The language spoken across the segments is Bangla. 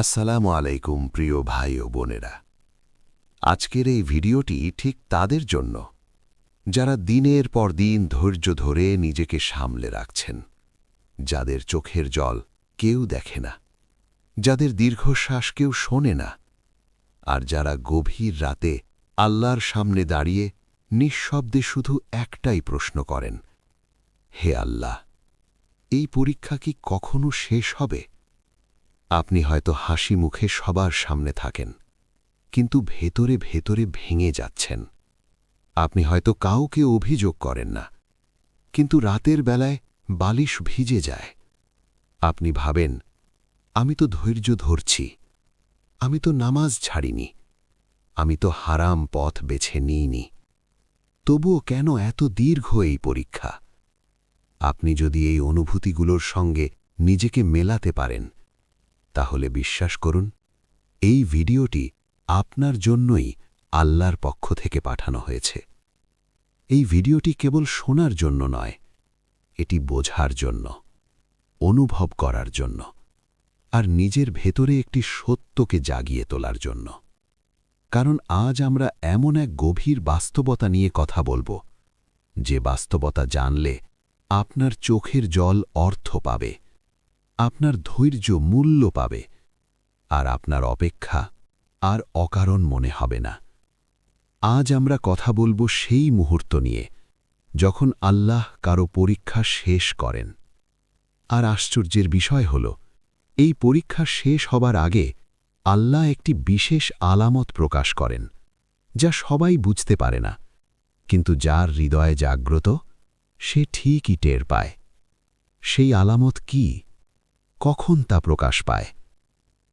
আসসালামু আলাইকুম, প্রিয় ভাই ও বোনেরা। আজকের এই ভিডিওটি ঠিক তাদের জন্য, যারা দিনের পর দিন ধৈর্য ধরে নিজেকে সামলে রাখছেন, যাদের চোখের জল কেউ দেখে না, যাদের দীর্ঘশ্বাস কেউ শোনে না, আর যারা গভীর রাতে আল্লাহর সামনে দাঁড়িয়ে নিঃশব্দে শুধু একটাই প্রশ্ন করেন, হে আল্লাহ, এই পরীক্ষা কি কখনো শেষ হবে? আপনি হয়তো হাসি মুখে সবার সামনে থাকেন, কিন্তু ভেতরে ভেতরে ভেঙে যাচ্ছেন। আপনি হয়তো কাউকে অভিযোগ করেন না, কিন্তু রাতের বেলায় বালিশ ভিজে যায়। আপনি ভাবেন, আমি তো ধৈর্য ধরছি, আমি তো নামাজ ছাড়িনি, আমি তো হারাম পথ বেছে নিইনি। তবুও কেন এত দীর্ঘ এই পরীক্ষা? আপনি যদি এই অনুভূতিগুলোর সঙ্গে নিজেকে মেলাতে পারেন তাহলে বিশ্বাস করুন, এই ভিডিওটি আপনার জন্যই আল্লাহর পক্ষ থেকে পাঠানো হয়েছে। এই ভিডিওটি কেবল শোনার জন্য নয়, এটি বোঝার জন্য, অনুভব করার জন্য, আর নিজের ভেতরে একটি সত্যকে জাগিয়ে তোলার জন্য। কারণ আজ আমরা এমন এক গভীর বাস্তবতা নিয়ে কথা বলব, যে বাস্তবতা জানলে আপনার চোখের জল অর্থ পাবে। আপনার ধৈর্য মূল্য পাবে, আর আপনার অপেক্ষা আর অকারণ মনে হবে না। আজ আমরা কথা বলব সেই মুহূর্ত নিয়ে, যখন আল্লাহ কারও পরীক্ষা শেষ করেন। আর আশ্চর্যের বিষয় হল, এই পরীক্ষা শেষ হবার আগে আল্লাহ একটি বিশেষ আলামত প্রকাশ করেন, যা সবাই বুঝতে পারে না, কিন্তু যার হৃদয়ে জাগ্রত, সে ঠিকই টের পায়। সেই আলামত কি? কখন তা প্রকাশ পায়?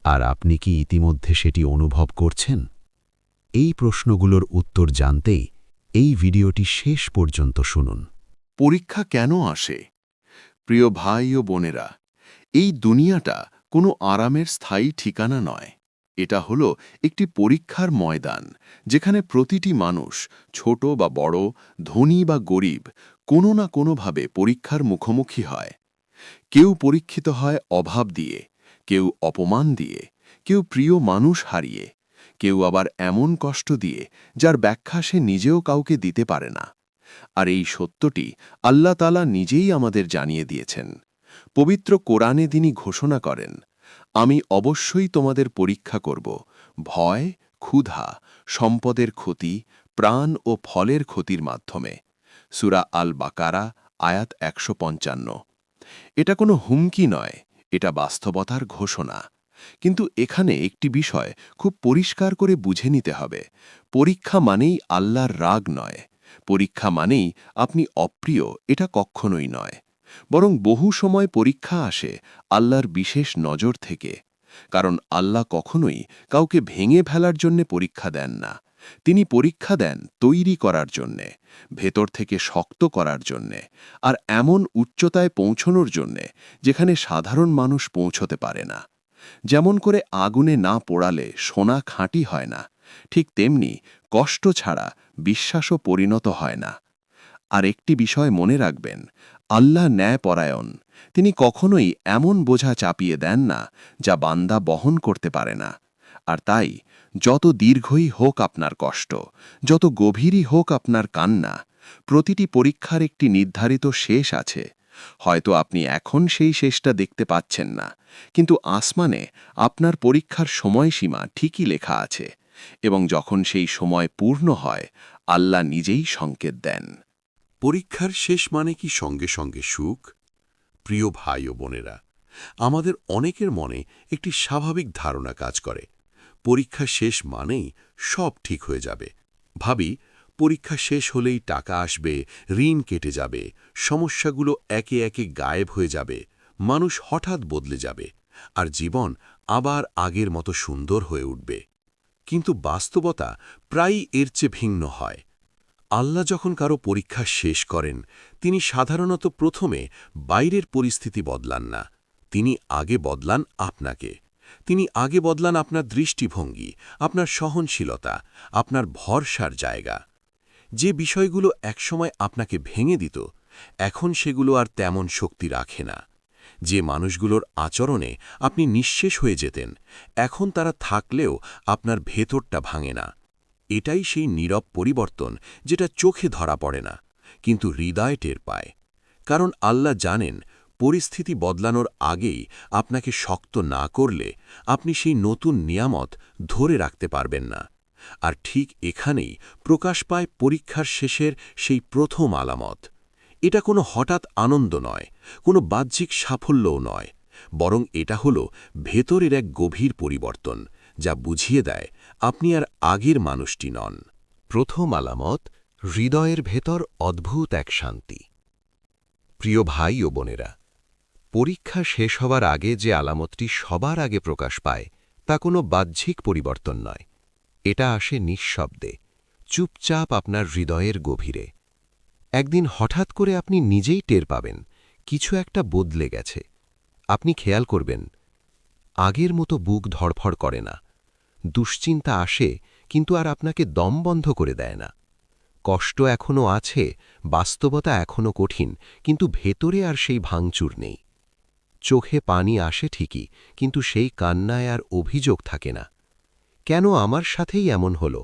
আর আপনি কি ইতিমধ্যে সেটি অনুভব করছেন? এই প্রশ্নগুলোর উত্তর জানতেই এই ভিডিওটি শেষ পর্যন্ত শুনুন। পরীক্ষা কেন আসে? প্রিয় ভাই ও বোনেরা, এই দুনিয়াটা কোনো আরামের স্থায়ী ঠিকানা নয়। এটা হলো একটি পরীক্ষার ময়দান, যেখানে প্রতিটি মানুষ, ছোট বা বড়, ধনী বা গরিব, কোনো না কোনোভাবে পরীক্ষার মুখোমুখি হয়। কেউ পরীক্ষিত হয় অভাব দিয়ে, কেউ অপমান দিয়ে, কেউ প্রিয় মানুষ হারিয়ে, কেউ আবার এমন কষ্ট দিয়ে যার ব্যাখ্যা সে নিজেও কাউকে দিতে পারে না। আর এই সত্যটি আল্লাহ তালা নিজেই আমাদের জানিয়ে দিয়েছেন। পবিত্র কোরআনে তিনি ঘোষণা করেন, আমি অবশ্যই তোমাদের পরীক্ষা করব, ভয়, ক্ষুধা, সম্পদের ক্ষতি, প্রাণ ও ফলের ক্ষতির মাধ্যমে। সুরা আল বাকারা আয়াত একশো পঞ্চান্ন। এটা কোনো হুমকি নয়, এটা বাস্তবতার ঘোষণা। কিন্তু এখানে একটি বিষয় খুব পরিষ্কার করে বুঝে নিতে হবে। পরীক্ষা মানেই আল্লাহর রাগ নয়। পরীক্ষা মানেই আপনি অপ্রিয়, এটা কখনোই নয়। বরং বহু সময় পরীক্ষা আসে আল্লাহর বিশেষ নজর থেকে। কারণ আল্লাহ কখনোই কাউকে ভেঙে ফেলার জন্য পরীক্ষা দেন না। তিনি পরীক্ষা দেন তৈরি করার জন্যে, ভেতর থেকে শক্ত করার জন্যে আর এমন উচ্চতায় পৌঁছনোর জন্যে যেখানে সাধারণ মানুষ পৌঁছতে পারে না। যেমন করে আগুনে না পোড়ালে সোনা খাঁটি হয় না, ঠিক তেমনি কষ্ট ছাড়া বিশ্বাসও পরিণত হয় না। আর একটি বিষয় মনে রাখবেন, আল্লাহ ন্যায়পরায়ণ, তিনি কখনোই এমন বোঝা চাপিয়ে দেন না যা বান্দা বহন করতে পারে না। আর তাই, যত দীর্ঘই হোক আপনার কষ্ট, যত গভীরই হোক আপনার কান্না, প্রতিটি পরীক্ষার একটি নির্ধারিত শেষ আছে। হয়তো আপনি এখন সেই শেষটা দেখতে পাচ্ছেন না, কিন্তু আসমানে আপনার পরীক্ষার সময়সীমা ঠিকই লেখা আছে এবং যখন সেই সময় পূর্ণ হয়, আল্লাহ নিজেই সংকেত দেন। পরীক্ষার শেষ মানে কি সঙ্গে সঙ্গে সুখ? প্রিয় ভাই ও বোনেরা, আমাদের অনেকের মনে একটি স্বাভাবিক ধারণা কাজ করে। পরীক্ষা শেষ মানেই সব ঠিক হয়ে যাবে। ভাবি, পরীক্ষা শেষ হলেই টাকা আসবে, ঋণ কেটে যাবে, সমস্যাগুলো একে একে গায়েব হয়ে যাবে, মানুষ হঠাৎ বদলে যাবে, আর জীবন আবার আগের মতো সুন্দর হয়ে উঠবে। কিন্তু বাস্তবতা প্রায়ই এর চেয়ে ভিন্ন হয়। আল্লাহ যখন কারও পরীক্ষা শেষ করেন, তিনি সাধারণত প্রথমে বাইরের পরিস্থিতি বদলান না, তিনি আগে বদলান আপনাকে। তিনি আগে বদলান আপনার দৃষ্টিভঙ্গি, আপনার সহনশীলতা, আপনার ভরসার জায়গা। যে বিষয়গুলো একসময় আপনাকে ভেঙে দিত, এখন সেগুলো আর তেমন শক্তি রাখে না। যে মানুষগুলোর আচরণে আপনি নিঃশেষ হয়ে যেতেন, এখন তারা থাকলেও আপনার ভেতরটা ভাঙে না। এটাই সেই নীরব পরিবর্তন যেটা চোখে ধরা পড়ে না, কিন্তু হৃদয় টের পায়। কারণ আল্লাহ জানেন পরিস্থিতি বদলানোর আগেই আপনাকে শক্ত না করলে আপনি সেই নতুন নিয়ামত ধরে রাখতে পারবেন না। আর ঠিক এখানেই প্রকাশ পায় পরীক্ষার শেষের সেই প্রথম আলামত। এটা কোনো হঠাৎ আনন্দ নয়, কোনো বাহ্যিক সাফল্যও নয়, বরং এটা হল ভেতরের এক গভীর পরিবর্তন, যা বুঝিয়ে দেয় আপনি আর আগের মানুষটি নন। প্রথম আলামত, হৃদয়ের ভেতর অদ্ভুত এক শান্তি। প্রিয় ভাই ও বোনেরা পরীক্ষা শেষ হবার আগে যে আলামতটি সবার আগে প্রকাশ পায়, তা কোনো বাহ্যিক পরিবর্তন নয়। এটা আসে নিঃশব্দে, চুপচাপ আপনার হৃদয়ের গভীরে। একদিন হঠাৎ করে আপনি নিজেই টের পাবেন, কিছু একটা বদলে গেছে। আপনি খেয়াল করবেন, আগের মতো বুক ধড়ফড় করে না। দুশ্চিন্তা আসে, কিন্তু আর আপনাকে দম বন্ধ করে দেয় না। কষ্ট এখনও আছে, বাস্তবতা এখনও কঠিন, কিন্তু ভেতরে আর সেই ভাঙচুর নেই। চোখে পানি আসে ঠিকই, কিন্তু সেই কান্নায় আর অভিযোগ থাকে না। কেন আমার সাথেই এমন হল?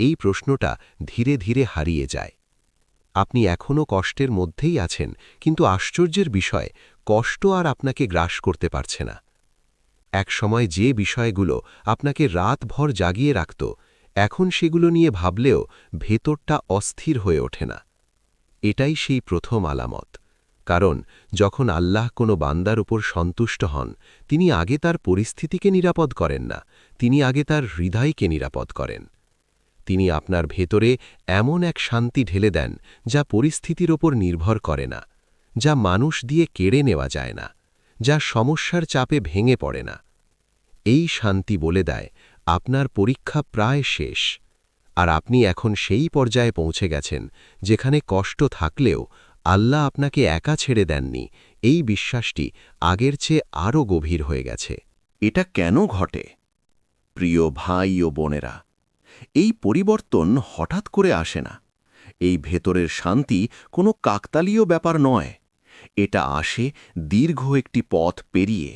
এই প্রশ্নটা ধীরে ধীরে হারিয়ে যায়। আপনি এখনও কষ্টের মধ্যেই আছেন, কিন্তু আশ্চর্যের বিষয়, কষ্ট আর আপনাকে গ্রাস করতে পারছে না। এক সময় যে বিষয়গুলো আপনাকে রাতভর জাগিয়ে রাখত, এখন সেগুলো নিয়ে ভাবলেও ভেতরটা অস্থির হয়ে ওঠে না। এটাই সেই প্রথম আলামত। কারণ, যখন আল্লাহ কোনো বান্দার উপর সন্তুষ্ট হন, তিনি আগে তার পরিস্থিতিকে নিরাপদ করেন না, তিনি আগে তার হৃদয়কে নিরাপদ করেন। তিনি আপনার ভেতরে এমন এক শান্তি ঢেলে দেন, যা পরিস্থিতির ওপর নির্ভর করে না, যা মানুষ দিয়ে কেড়ে নেওয়া যায় না, যা সমস্যার চাপে ভেঙে পড়ে না। এই শান্তি বলে দেয়, আপনার পরীক্ষা প্রায় শেষ, আর আপনি এখন সেই পর্যায়ে পৌঁছে গেছেন, যেখানে কষ্ট থাকলেও আল্লাহ আপনাকে একা ছেড়ে দেননি। এই বিশ্বাসটি আগের চেয়ে আরও গভীর হয়ে গেছে। এটা কেন ঘটে? প্রিয় ভাই ও বোনেরা, এই পরিবর্তন হঠাৎ করে আসে না। এই ভেতরের শান্তি কোনো কাকতালীয় ব্যাপার নয়। এটা আসে দীর্ঘ একটি পথ পেরিয়ে।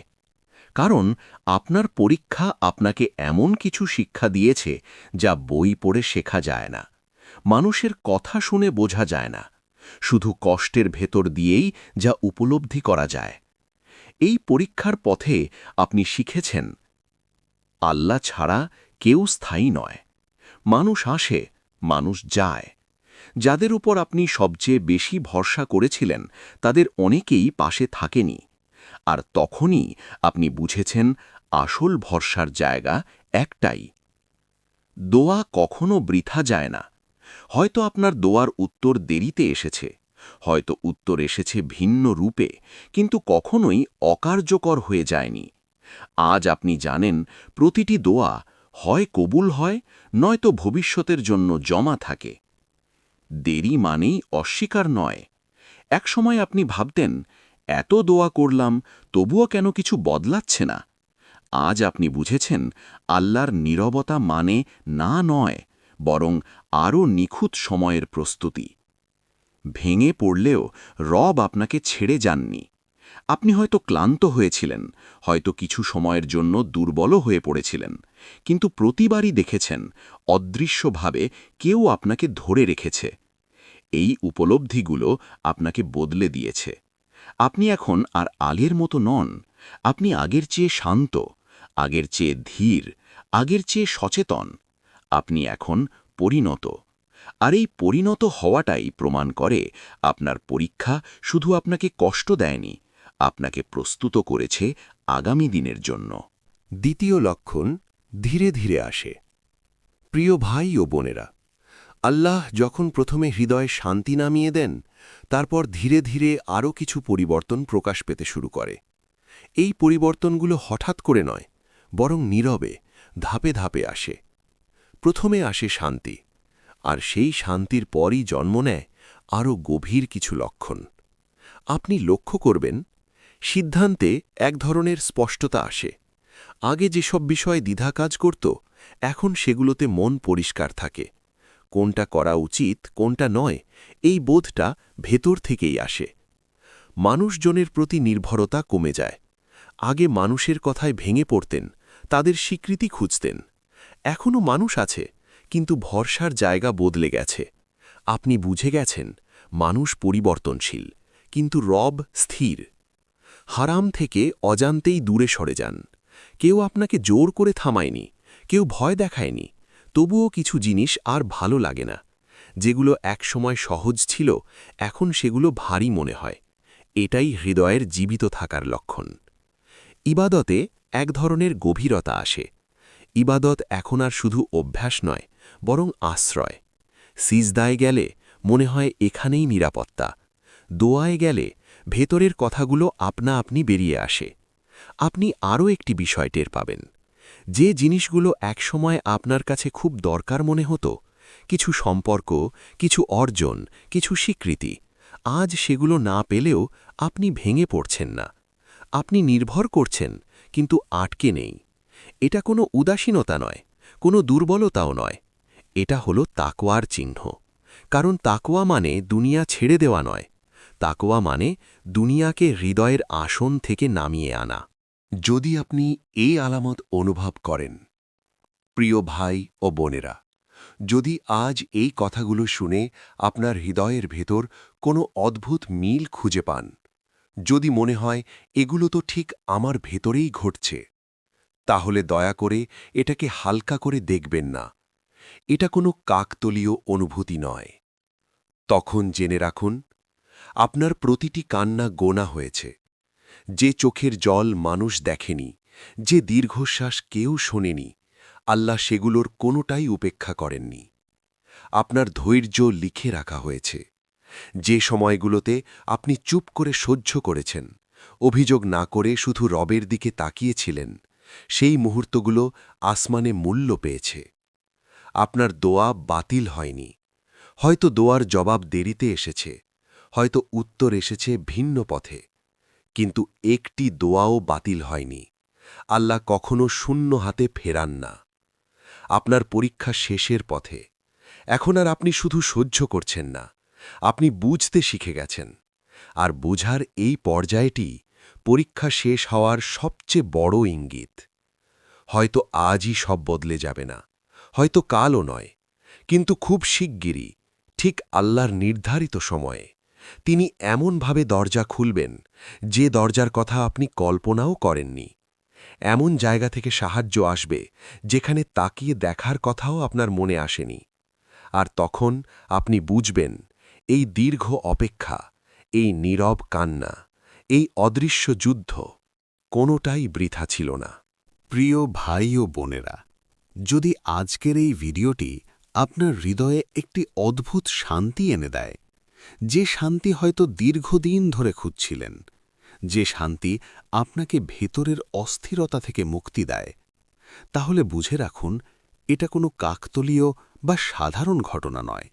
কারণ আপনার পরীক্ষা আপনাকে এমন কিছু শিক্ষা দিয়েছে যা বই পড়ে শেখা যায় না। মানুষের কথা শুনে বোঝা যায় না। শুধু কষ্টের ভেতর দিয়েই যা উপলব্ধি করা যায়। এই পরীক্ষার পথে আপনি শিখেছেন, আল্লাহ ছাড়া কেউ স্থায়ী নয়। মানুষ আসে, মানুষ যায়। যাদের উপর আপনি সবচেয়ে বেশি ভরসা করেছিলেন, তাদের অনেকেই পাশে থাকেনি। আর তখনই আপনি বুঝেছেন, আসল ভরসার জায়গা একটাই। দোয়া কখনো বৃথা যায় না। হয়তো আপনার দোয়ার উত্তর দেরিতে এসেছে, হয়তো উত্তর এসেছে ভিন্ন রূপে, কিন্তু কখনোই অকার্যকর হয়ে যায়নি। আজ আপনি জানেন, প্রতিটি দোয়া হয় কবুল হয়, নয়তো ভবিষ্যতের জন্য জমা থাকে। দেরি মানেই অস্বীকার নয়। একসময় আপনি ভাবতেন, এত দোয়া করলাম, তবুও কেন কিছু বদলাচ্ছে না? আজ আপনি বুঝেছেন, আল্লাহর নীরবতা মানে না নয় বরং আরও নিখুঁত সময়ের প্রস্তুতি। ভেঙে পড়লেও রব আপনাকে ছেড়ে যাননি। আপনি হয়তো ক্লান্ত হয়েছিলেন, হয়তো কিছু সময়ের জন্য দুর্বলও হয়ে পড়েছিলেন, কিন্তু প্রতিবারই দেখেছেন অদৃশ্যভাবে কেউ আপনাকে ধরে রেখেছে। এই উপলব্ধিগুলো আপনাকে বদলে দিয়েছে। আপনি এখন আর আগের মতো নন। আপনি আগের চেয়ে শান্ত, আগের চেয়ে ধীর, আগের চেয়ে সচেতন। আপনি এখন পরিণত। আর এই পরিণত হওয়াটাই প্রমাণ করে আপনার পরীক্ষা শুধু আপনাকে কষ্ট দেয়নি, আপনাকে প্রস্তুত করেছে আগামী দিনের জন্য। দ্বিতীয় লক্ষণ ধীরে ধীরে আসে। প্রিয় ভাই ও বোনেরা, আল্লাহ যখন প্রথমে হৃদয়ে শান্তি নামিয়ে দেন, তারপর ধীরে ধীরে আরও কিছু পরিবর্তন প্রকাশ পেতে শুরু করে। এই পরিবর্তনগুলো হঠাৎ করে নয়, বরং নীরবে, ধাপে ধাপে আসে। প্রথমে আসে শান্তি, আর সেই শান্তির পরই জন্ম নেয় আরও গভীর কিছু লক্ষণ। আপনি লক্ষ্য করবেন, সিদ্ধান্তে এক ধরনের স্পষ্টতা আসে। আগে যেসব বিষয়ে দ্বিধা কাজ করত, এখন সেগুলোতে মন পরিষ্কার থাকে। কোনটা করা উচিত, কোনটা নয়, এই বোধটা ভেতর থেকেই আসে। মানুষজনের প্রতি নির্ভরতা কমে যায়। আগে মানুষের কথায় ভেঙে পড়তেন, তাদের স্বীকৃতি খুঁজতেন। এখনও মানুষ আছে, কিন্তু ভরসার জায়গা বদলে গেছে। আপনি বুঝে গেছেন, মানুষ পরিবর্তনশীল, কিন্তু রব স্থির। হারাম থেকে অজান্তেই দূরে সরে যান। কেউ আপনাকে জোর করে থামায়নি, কেউ ভয় দেখায়নি, তবুও কিছু জিনিস আর ভালো লাগে না। যেগুলো একসময় সহজ ছিল, এখন সেগুলো ভারী মনে হয়। এটাই হৃদয়ের জীবিত থাকার লক্ষণ। ইবাদতে এক ধরনের গভীরতা আসে ইবাদত এখন আর শুধু অভ্যাস নয়, বরং আশ্রয়। সিজদায় গেলে মনে হয় এখানেই নিরাপত্তা। দোয়ায় গেলে ভেতরের কথাগুলো আপনা আপনি বেরিয়ে আসে। আপনি আরও একটি বিষয় টের পাবেন। যে জিনিসগুলো একসময় আপনার কাছে খুব দরকার মনে হতো, কিছু সম্পর্ক, কিছু অর্জন, কিছু স্বীকৃতি, আজ সেগুলো না পেলেও আপনি ভেঙে পড়ছেন না। আপনি নির্ভর করছেন, কিন্তু আটকে নেই। এটা কোনো উদাসীনতা নয়, কোনো দুর্বলতাও নয়। এটা হলো তাকোয়ার চিহ্ন। কারণ তাকোয়া মানে দুনিয়া ছেড়ে দেওয়া নয়। তাকোয়া মানে দুনিয়াকে হৃদয়ের আসন থেকে নামিয়ে আনা। যদি আপনি এই আলামত অনুভব করেন, প্রিয় ভাই ও বোনেরা, যদি আজ এই কথাগুলো শুনে আপনার হৃদয়ের ভেতর কোনো অদ্ভুত মিল খুঁজে পান, যদি মনে হয় এগুলো তো ঠিক আমার ভেতরেই ঘটছে তাহলে দয়া করে এটাকে হালকা করে দেখবেন না। এটা কোনো কাকতলীয় অনুভূতি নয়। তখন জেনে রাখুন, আপনার প্রতিটি কান্না গোনা হয়েছে। যে চোখের জল মানুষ দেখেনি, যে দীর্ঘশ্বাস কেউ শোনেনি, আল্লাহ সেগুলোর কোনোটাই উপেক্ষা করেননি। আপনার ধৈর্য লিখে রাখা হয়েছে। যে সময়গুলোতে আপনি চুপ করে সহ্য করেছেন, অভিযোগ না করে শুধু রবের দিকে তাকিয়েছিলেন সেই মুহূর্তগুলো আসমানে মূল্য পেয়েছে। আপনার দোয়া বাতিল হয়নি। হয়তো দোয়ার জবাব দেরিতে এসেছে, হয়তো উত্তর এসেছে ভিন্ন পথে, কিন্তু একটি দোয়াও বাতিল হয়নি। আল্লাহ কখনো শূন্য হাতে ফেরান না। আপনার পরীক্ষা শেষের পথে। এখন আর আপনি শুধু সহ্য করছেন না, আপনি বুঝতে শিখে গেছেন। আর বুঝার এই পর্যায়টি পরীক্ষা শেষ হওয়ার সবচেয়ে বড় ইঙ্গিত। হয়তো আজই সব বদলে যাবে না, হয়তো কালও নয়, কিন্তু খুব শিগগিরই, ঠিক আল্লাহর নির্ধারিত সময়ে, তিনি এমনভাবে দরজা খুলবেন যে দরজার কথা আপনি কল্পনাও করেননি। এমন জায়গা থেকে সাহায্য আসবে যেখানে তাকিয়ে দেখার কথাও আপনার মনে আসেনি। আর তখন আপনি বুঝবেন, এই দীর্ঘ অপেক্ষা, এই নীরব কান্না এই অদৃশ্য যুদ্ধ কোনোটাই বৃথা ছিল না। প্রিয় ভাই ও বোনেরা, যদি আজকের এই ভিডিওটি আপনার হৃদয়ে একটি অদ্ভুত শান্তি এনে দেয়, যে শান্তি হয়তো দীর্ঘদিন ধরে খুঁজছিলেন, যে শান্তি আপনাকে ভেতরের অস্থিরতা থেকে মুক্তি দেয়, তাহলে বুঝে রাখুন, এটা কোনো কাকতলীয় বা সাধারণ ঘটনা নয়।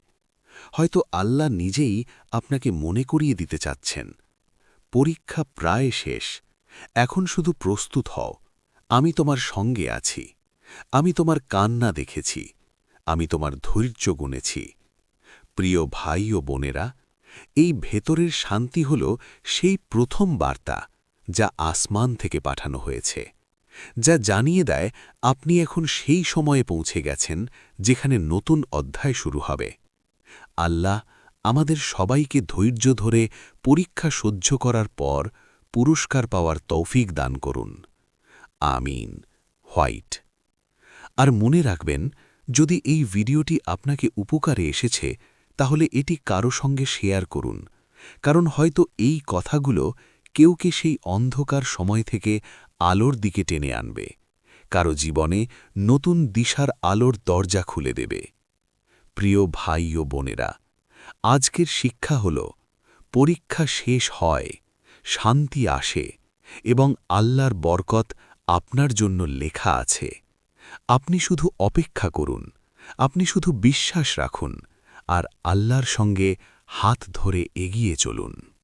হয়তো আল্লাহ নিজেই আপনাকে মনে করিয়ে দিতে চাচ্ছেন পরীক্ষা প্রায় শেষ। এখন শুধু প্রস্তুত হও। আমি তোমার সঙ্গে আছি। আমি তোমার কান্না দেখেছি। আমি তোমার ধৈর্য গুনেছি। প্রিয় ভাই ও বোনেরা, এই ভেতরের শান্তি হল সেই প্রথম বার্তা যা আসমান থেকে পাঠানো হয়েছে, যা জানিয়ে দেয় আপনি এখন সেই সময়ে পৌঁছে গেছেন যেখানে নতুন অধ্যায় শুরু হবে। আল্লাহ আমাদের সবাইকে ধৈর্য ধরে পরীক্ষা সহ্য করার পর পুরস্কার পাওয়ার তৌফিক দান করুন। আমিন। হোয়াইট। আর মনে রাখবেন, যদি এই ভিডিওটি আপনাকে উপকারে এসেছে, তাহলে এটি কারও সঙ্গে শেয়ার করুন। কারণ হয়তো এই কথাগুলো কেউকে সেই অন্ধকার সময় থেকে আলোর দিকে টেনে আনবে। কারও জীবনে নতুন দিশার আলোর দরজা খুলে দেবে। প্রিয় ভাই ও বোনেরা আজকের শিক্ষা হল, পরীক্ষা শেষ হয়, শান্তি আসে এবং আল্লাহর বরকত আপনার জন্য লেখা আছে। আপনি শুধু অপেক্ষা করুন, আপনি শুধু বিশ্বাস রাখুন আর আল্লাহর সঙ্গে হাত ধরে এগিয়ে চলুন।